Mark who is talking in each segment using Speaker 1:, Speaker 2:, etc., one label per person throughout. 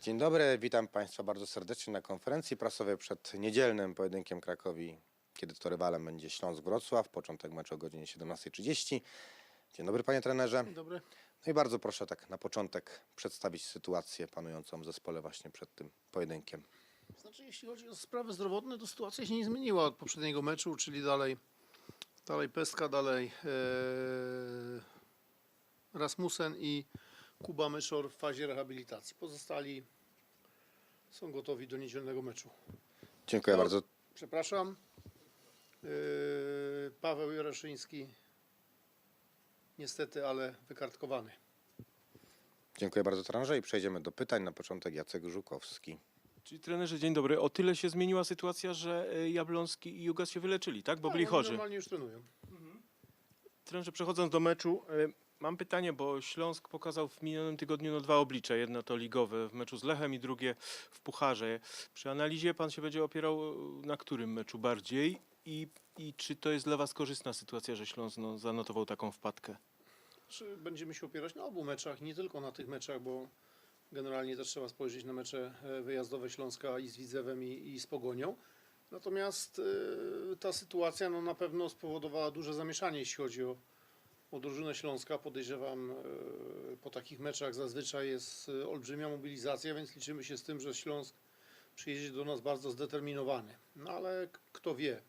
Speaker 1: Dzień dobry, witam Państwa bardzo serdecznie na konferencji prasowej przed niedzielnym pojedynkiem Krakowi, kiedy to rywalem będzie Śląsk-Wrocław. Początek meczu o godzinie 17.30. Dzień dobry Panie Trenerze.
Speaker 2: Dzień dobry.
Speaker 1: No i bardzo proszę tak na początek przedstawić sytuację panującą w zespole właśnie przed tym pojedynkiem.
Speaker 2: Znaczy, jeśli chodzi o sprawy zdrowotne, to sytuacja się nie zmieniła od poprzedniego meczu, czyli dalej, dalej Pestka, dalej e, Rasmussen i Kuba Myszor w fazie rehabilitacji. Pozostali są gotowi do niedzielnego meczu.
Speaker 1: Dziękuję
Speaker 2: No.
Speaker 1: bardzo.
Speaker 2: Przepraszam. E, Paweł Jaroszyński niestety, ale wykartkowany.
Speaker 1: Dziękuję bardzo trenerze i przejdziemy do pytań. Na początek Jacek Żukowski.
Speaker 3: Czyli trenerze, dzień dobry. O tyle się zmieniła sytuacja, że e, Jablonski i Jugas się wyleczyli, tak? Bo
Speaker 2: Tak,
Speaker 3: byli
Speaker 2: oni
Speaker 3: chorzy.
Speaker 2: Normalnie już trenują.
Speaker 3: Trenerze, przechodząc do meczu, e, mam pytanie, bo Śląsk pokazał w minionym tygodniu no, dwa oblicze. Jedno to ligowe w meczu z Lechem i drugie w Pucharze. Przy analizie pan się będzie opierał e, na którym meczu bardziej i, i czy to jest dla was korzystna sytuacja, że Śląsk no, zanotował taką wpadkę?
Speaker 2: Czy będziemy się opierać na obu meczach, nie tylko na tych meczach, bo generalnie też trzeba spojrzeć na mecze e, wyjazdowe Śląska i z Widzewem i, i z Pogonią. Natomiast e, ta sytuacja no, na pewno spowodowała duże zamieszanie, jeśli chodzi o, o drużynę Śląska. Podejrzewam, e, po takich meczach zazwyczaj jest e, olbrzymia mobilizacja, więc liczymy się z tym, że Śląsk przyjedzie do nas bardzo zdeterminowany. No ale kto wie,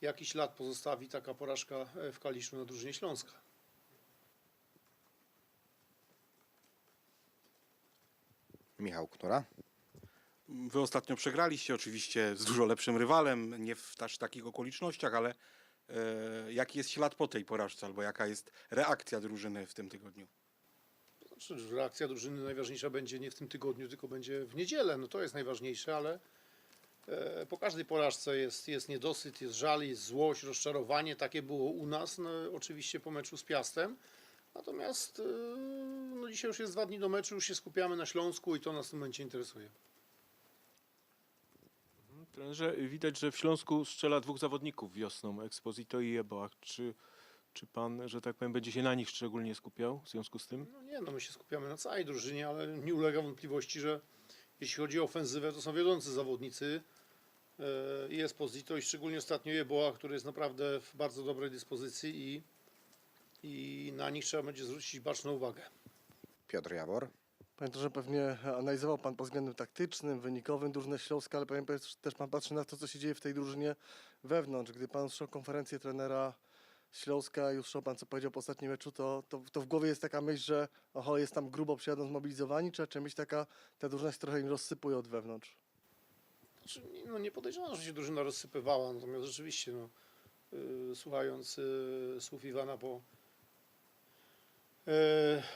Speaker 2: jaki ślad pozostawi taka porażka e, w Kaliszu na drużynie Śląska.
Speaker 1: Michał Knura.
Speaker 4: Wy ostatnio przegraliście oczywiście z dużo lepszym rywalem, nie w aż takich okolicznościach, ale jaki jest ślad po tej porażce, albo jaka jest reakcja drużyny w tym tygodniu?
Speaker 2: Znaczy, reakcja drużyny najważniejsza będzie nie w tym tygodniu, tylko będzie w niedzielę. No to jest najważniejsze, ale e, po każdej porażce jest, jest niedosyt, jest żal, jest złość, rozczarowanie. Takie było u nas, no, oczywiście po meczu z Piastem. Natomiast e, no, dzisiaj już jest dwa dni do meczu, już się skupiamy na Śląsku i to nas w tym momencie interesuje.
Speaker 3: Trenerze, widać, że w Śląsku strzela dwóch zawodników wiosną, Exposito i Eboach. Czy, czy pan, że tak powiem, będzie się na nich szczególnie skupiał w związku z tym?
Speaker 2: No nie, no my się skupiamy na całej drużynie, ale nie ulega wątpliwości, że jeśli chodzi o ofensywę, to są wiodący zawodnicy. E, I Esposito i szczególnie ostatnio Jeboa, który jest naprawdę w bardzo dobrej dyspozycji i, i na nich trzeba będzie zwrócić baczną uwagę.
Speaker 1: Piotr Jawor.
Speaker 5: Panie że pewnie analizował Pan pod względem taktycznym, wynikowym drużynę Śląska, ale pewnie też Pan patrzy na to, co się dzieje w tej drużynie wewnątrz. Gdy Pan słyszał konferencję trenera Śląska, już słyszał Pan, co powiedział po ostatnim meczu, to, to, to w głowie jest taka myśl, że oho, jest tam grubo przyjadą zmobilizowani, czy, czy myśl taka, ta drużyna się trochę im rozsypuje od wewnątrz?
Speaker 2: Znaczy, no nie podejrzewam, że się drużyna rozsypywała, natomiast rzeczywiście, no, y, słuchając y, słów Iwana po,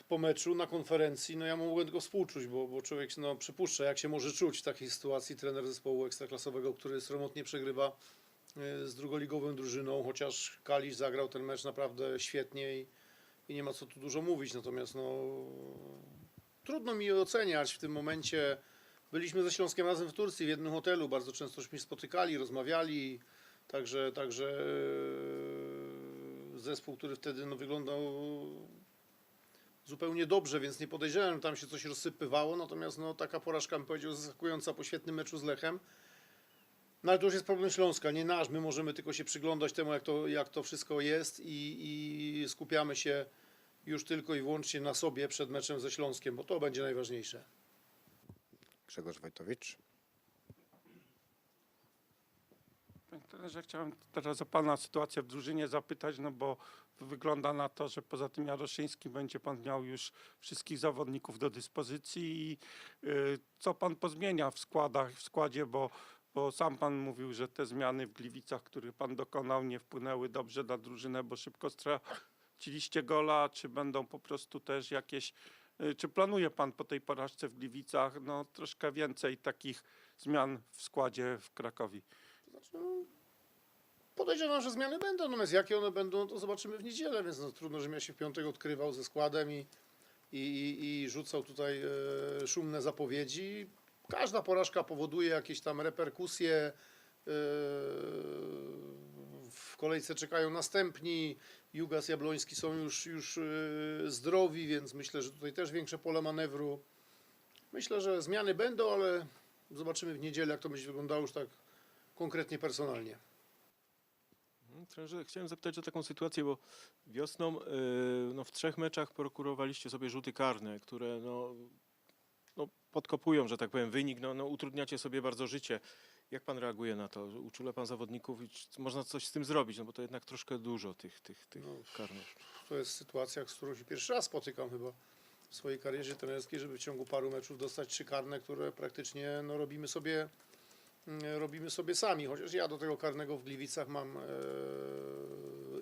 Speaker 2: po meczu na konferencji, no ja mogę tylko współczuć, bo, bo człowiek no, przypuszcza, jak się może czuć w takiej sytuacji trener zespołu ekstraklasowego, który sromotnie przegrywa y, z drugoligową drużyną, chociaż Kalisz zagrał ten mecz naprawdę świetnie i, i nie ma co tu dużo mówić, natomiast no, trudno mi oceniać w tym momencie, Byliśmy ze Śląskiem razem w Turcji w jednym hotelu, bardzo często się spotykali, rozmawiali, także, także e, zespół, który wtedy no, wyglądał zupełnie dobrze, więc nie podejrzewam, że tam się coś rozsypywało, natomiast no, taka porażka, bym powiedział, zaskakująca po świetnym meczu z Lechem. No ale to już jest problem Śląska, nie nasz, my możemy tylko się przyglądać temu, jak to, jak to wszystko jest i, i skupiamy się już tylko i wyłącznie na sobie przed meczem ze Śląskiem, bo to będzie najważniejsze.
Speaker 1: Grzegorz Wojtowicz.
Speaker 6: Panie trenerze, chciałem teraz o Pana sytuację w drużynie zapytać, no bo wygląda na to, że poza tym Jaroszyńskim będzie Pan miał już wszystkich zawodników do dyspozycji i y, co Pan pozmienia w składach, w składzie, bo, bo sam Pan mówił, że te zmiany w Gliwicach, których Pan dokonał, nie wpłynęły dobrze na drużynę, bo szybko straciliście gola, czy będą po prostu też jakieś y, czy planuje Pan po tej porażce w Gliwicach no, troszkę więcej takich zmian w składzie w Krakowie?
Speaker 2: Znaczy, no, podejrzewam, że zmiany będą, natomiast jakie one będą, to zobaczymy w niedzielę, więc no, trudno, żebym ja się w piątek odkrywał ze składem i, i, i, i rzucał tutaj e, szumne zapowiedzi. Każda porażka powoduje jakieś tam reperkusje. E, w kolejce czekają następni. Jugas Jabloński są już, już e, zdrowi, więc myślę, że tutaj też większe pole manewru. Myślę, że zmiany będą, ale zobaczymy w niedzielę, jak to będzie wyglądało już tak konkretnie, personalnie.
Speaker 3: Trenerze, chciałem zapytać o taką sytuację, bo wiosną yy, no, w trzech meczach prokurowaliście sobie rzuty karne, które no, no, podkopują, że tak powiem, wynik, no, no, utrudniacie sobie bardzo życie. Jak pan reaguje na to? Uczula pan zawodników i można coś z tym zrobić? No bo to jednak troszkę dużo tych, tych, tych
Speaker 2: No,
Speaker 3: karnych.
Speaker 2: To jest sytuacja, z którą się pierwszy raz spotykam chyba w swojej karierze trenerskiej, żeby w ciągu paru meczów dostać trzy karne, które praktycznie no, robimy, sobie, robimy sobie sami. Chociaż ja do tego karnego w Gliwicach mam e,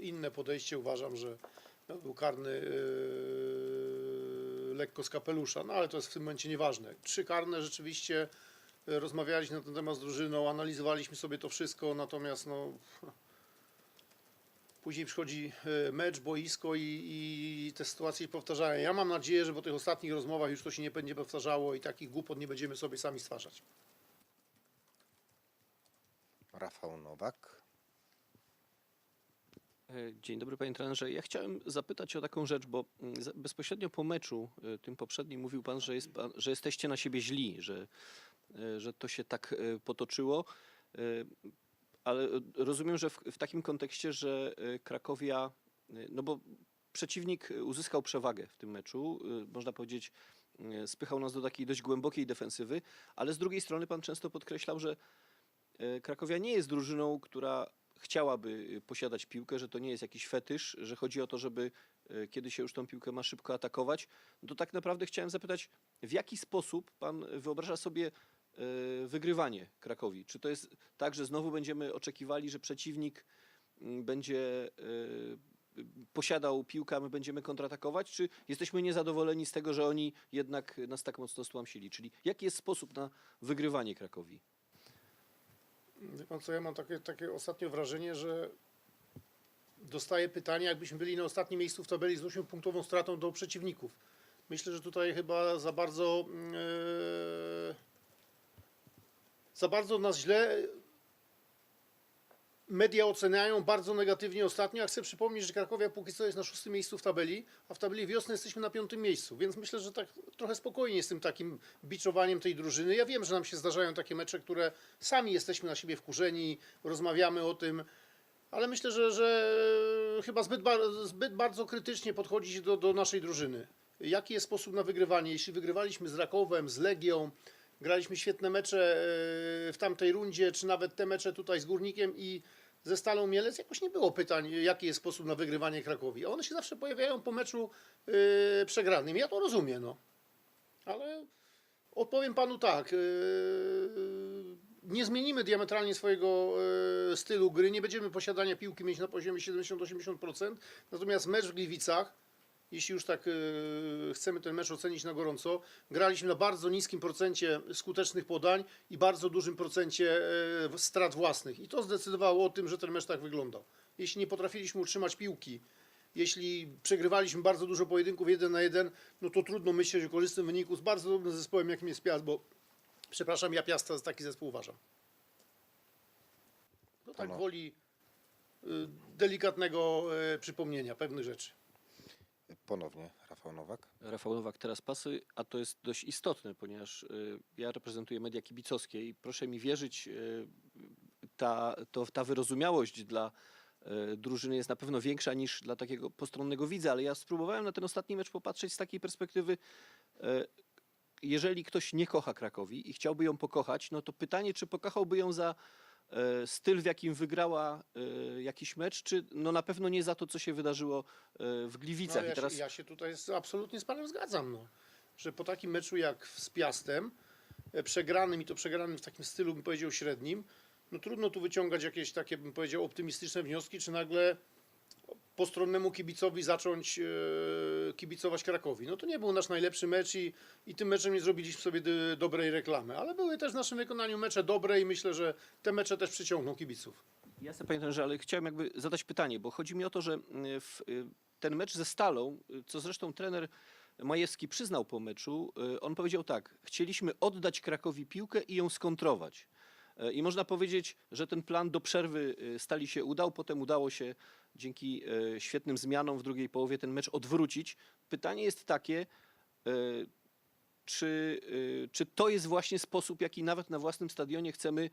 Speaker 2: inne podejście. Uważam, że no, był karny e, lekko z kapelusza, no ale to jest w tym momencie nieważne. Trzy karne rzeczywiście e, rozmawialiśmy na ten temat z drużyną, analizowaliśmy sobie to wszystko, natomiast no, Później przychodzi e, mecz, boisko i, i te sytuacje się powtarzają. Ja mam nadzieję, że po tych ostatnich rozmowach już to się nie będzie powtarzało i takich głupot nie będziemy sobie sami stwarzać.
Speaker 1: Rafał Nowak.
Speaker 7: E, Dzień dobry panie trenerze. Ja chciałem zapytać o taką rzecz, bo mm, bezpośrednio po meczu e, tym poprzednim mówił pan, że, jest że jesteście na siebie źli, że, e, że to się tak potoczyło. Ale rozumiem, że w, w takim kontekście, że Krakowia, no bo przeciwnik uzyskał przewagę w tym meczu, można powiedzieć, spychał nas do takiej dość głębokiej defensywy, ale z drugiej strony pan często podkreślał, że Krakowia nie jest drużyną, która chciałaby y, posiadać piłkę, że to nie jest jakiś fetysz, że chodzi o to, żeby y, kiedy się już tą piłkę ma szybko atakować, to tak naprawdę chciałem zapytać, w jaki sposób pan wyobraża sobie wygrywanie Krakowi? Czy to jest tak, że znowu będziemy oczekiwali, że przeciwnik mm, będzie posiadał piłkę, a my będziemy kontratakować, czy jesteśmy niezadowoleni z tego, że oni jednak nas tak mocno stłamsili? Czyli jaki jest sposób na wygrywanie Krakowi?
Speaker 2: Wie pan co, ja mam takie, takie ostatnio wrażenie, że dostaję pytania, jakbyśmy byli na ostatnim miejscu w tabeli z 8-punktową stratą do przeciwników. Myślę, że tutaj chyba za bardzo e, za bardzo nas źle media oceniają bardzo negatywnie ostatnio. Ja chcę przypomnieć, że Krakowia póki co jest na szóstym miejscu w tabeli, a w tabeli wiosny jesteśmy na piątym miejscu, więc myślę, że tak trochę spokojnie z tym takim biczowaniem tej drużyny. Ja wiem, że nam się zdarzają takie mecze, które sami jesteśmy na siebie wkurzeni, rozmawiamy o tym, ale myślę, że, że chyba zbyt, zbyt bardzo krytycznie podchodzić do, do naszej drużyny. Jaki jest sposób na wygrywanie? Jeśli wygrywaliśmy z Rakowem, z Legią, graliśmy świetne mecze e, w tamtej rundzie, czy nawet te mecze tutaj z Górnikiem i ze Stalą Mielec, jakoś nie było pytań, jaki jest sposób na wygrywanie Krakowi. One się zawsze pojawiają po meczu e, przegranym. Ja to rozumiem, no. Ale odpowiem panu tak. e, nie zmienimy diametralnie swojego stylu gry, nie będziemy posiadania piłki mieć na poziomie 70-80%, natomiast mecz w Gliwicach, jeśli już tak e, chcemy ten mecz ocenić na gorąco, graliśmy na bardzo niskim procencie skutecznych podań i bardzo dużym procencie e, strat własnych. I to zdecydowało o tym, że ten mecz tak wyglądał. Jeśli nie potrafiliśmy utrzymać piłki, jeśli przegrywaliśmy bardzo dużo pojedynków jeden na jeden, no to trudno myśleć o korzystnym wyniku z bardzo dobrym zespołem, jakim jest Piast, bo przepraszam, ja Piasta za taki zespół uważam. No tak woli y, delikatnego e, przypomnienia pewnych rzeczy.
Speaker 1: Ponownie Rafał Nowak.
Speaker 7: Rafał Nowak teraz pasy, a to jest dość istotne, ponieważ y, ja reprezentuję media kibicowskie i proszę mi wierzyć, y, ta, to, ta wyrozumiałość dla y, drużyny jest na pewno większa niż dla takiego postronnego widza, ale ja spróbowałem na ten ostatni mecz popatrzeć z takiej perspektywy, jeżeli ktoś nie kocha Krakowi i chciałby ją pokochać, no to pytanie, czy pokochałby ją za styl, w jakim wygrała e, jakiś mecz, czy no na pewno nie za to, co się wydarzyło e, w Gliwicach.
Speaker 2: No, ja,
Speaker 7: I teraz
Speaker 2: się, ja się tutaj z- absolutnie z panem zgadzam, no. że po takim meczu jak z Piastem, e, przegranym i to przegranym w takim stylu, bym powiedział, średnim, no trudno tu wyciągać jakieś takie, bym powiedział, optymistyczne wnioski, czy nagle postronnemu kibicowi zacząć e, kibicować Krakowi. No to nie był nasz najlepszy mecz i, i tym meczem nie zrobiliśmy sobie dobrej reklamy, ale były też w naszym wykonaniu mecze dobre i myślę, że te mecze też przyciągną kibiców.
Speaker 7: Jasne, panie trenerze, ale chciałem jakby zadać pytanie, bo chodzi mi o to, że mm, w, y, ten mecz ze Stalą, y, co zresztą trener Majewski przyznał po meczu, on powiedział tak, chcieliśmy oddać Krakowi piłkę i ją skontrować. I można powiedzieć, że ten plan do przerwy Stali się udał, potem udało się dzięki y, świetnym zmianom w drugiej połowie ten mecz odwrócić. Pytanie jest takie, y, czy, y, czy to jest właśnie sposób, jaki nawet na własnym stadionie chcemy,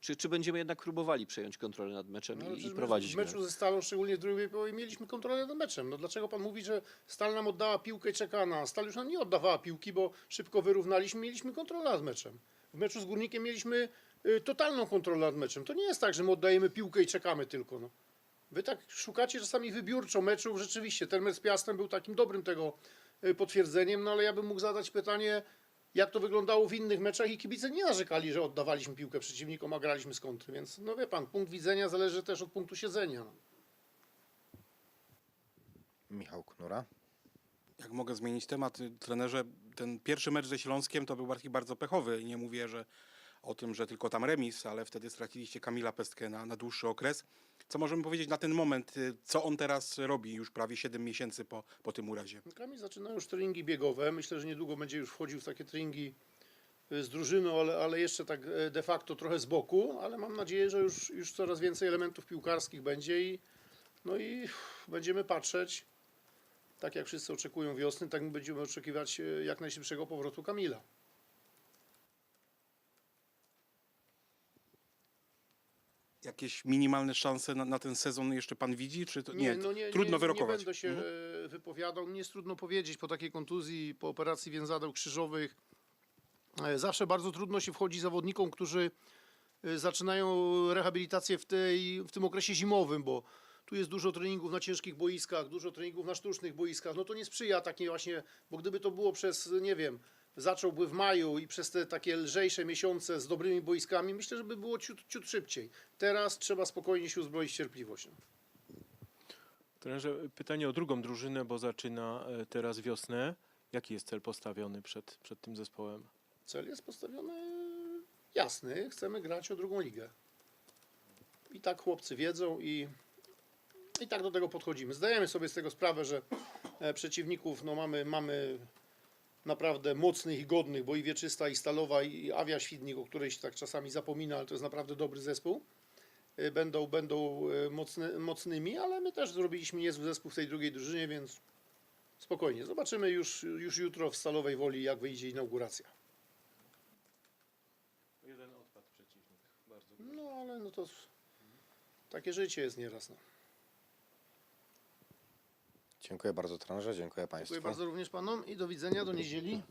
Speaker 7: czy, czy będziemy jednak próbowali przejąć kontrolę nad meczem
Speaker 2: No,
Speaker 7: i, i
Speaker 2: przecież
Speaker 7: prowadzić
Speaker 2: W meczu ze Stalą, szczególnie w drugiej połowie, mieliśmy kontrolę nad meczem. No dlaczego pan mówi, że Stal nam oddała piłkę i czeka na? Stal już nam nie oddawała piłki, bo szybko wyrównaliśmy, mieliśmy kontrolę nad meczem. W meczu z Górnikiem mieliśmy y, totalną kontrolę nad meczem. To nie jest tak, że my oddajemy piłkę i czekamy tylko. No. Wy tak szukacie czasami wybiórczo meczów. Rzeczywiście, ten mecz z Piastem był takim dobrym tego y, potwierdzeniem, no ale ja bym mógł zadać pytanie, jak to wyglądało w innych meczach i kibice nie narzekali, że oddawaliśmy piłkę przeciwnikom, a graliśmy z kontry. Więc no wie pan, punkt widzenia zależy też od punktu siedzenia. No.
Speaker 1: Michał Knura.
Speaker 4: Jak mogę zmienić temat, trenerze, ten pierwszy mecz ze Śląskiem to był bardziej bardzo pechowy i nie mówię, że o tym, że tylko tam remis, ale wtedy straciliście Kamila Pestkę na, na dłuższy okres. Co możemy powiedzieć na ten moment, y, co on teraz robi już prawie 7 miesięcy po, po tym urazie?
Speaker 2: Kamil zaczyna już treningi biegowe. Myślę, że niedługo będzie już wchodził w takie treningi y, z drużyną, ale, ale jeszcze tak e, de facto trochę z boku, ale mam nadzieję, że już, już coraz więcej elementów piłkarskich będzie i no i będziemy patrzeć, tak jak wszyscy oczekują wiosny, tak my będziemy oczekiwać jak najszybszego powrotu Kamila.
Speaker 4: Jakieś minimalne szanse na, na ten sezon jeszcze pan widzi? Czy to, nie,
Speaker 2: no nie,
Speaker 4: trudno
Speaker 2: nie,
Speaker 4: wyrokować.
Speaker 2: Nie będę się
Speaker 4: Mhm.
Speaker 2: e, wypowiadał. Mnie jest trudno powiedzieć po takiej kontuzji, po operacji więzadeł krzyżowych. E, Zawsze bardzo trudno się wchodzi zawodnikom, którzy e, zaczynają rehabilitację w, tej, w tym okresie zimowym, bo tu jest dużo treningów na ciężkich boiskach, dużo treningów na sztucznych boiskach. No to nie sprzyja takiej właśnie, bo gdyby to było przez, nie wiem, zacząłby w maju i przez te takie lżejsze miesiące z dobrymi boiskami, myślę, że by było ciut, ciut szybciej. Teraz trzeba spokojnie się uzbroić cierpliwość.
Speaker 3: Trenerze, pytanie o drugą drużynę, bo zaczyna e, teraz wiosnę. Jaki jest cel postawiony przed, przed tym zespołem?
Speaker 2: Cel jest postawiony jasny. Chcemy grać o drugą ligę. I tak chłopcy wiedzą i, i tak do tego podchodzimy. Zdajemy sobie z tego sprawę, że e, przeciwników no, mamy, mamy naprawdę mocnych i godnych, bo i Wieczysta, i Stalowa, i Awia Świdnik, o której się tak czasami zapomina, ale to jest naprawdę dobry zespół. E, Będą, będą e, mocny, mocnymi, ale my też zrobiliśmy niezły zespół w tej drugiej drużynie, więc spokojnie. Zobaczymy już, już jutro w Stalowej Woli, jak wyjdzie inauguracja.
Speaker 3: Jeden odpad przeciwnik. Bardzo.
Speaker 2: No ale no to takie życie jest nieraz. No.
Speaker 1: Dziękuję bardzo trenerze, dziękuję Państwu.
Speaker 2: Dziękuję bardzo również panom i do widzenia do niedzieli.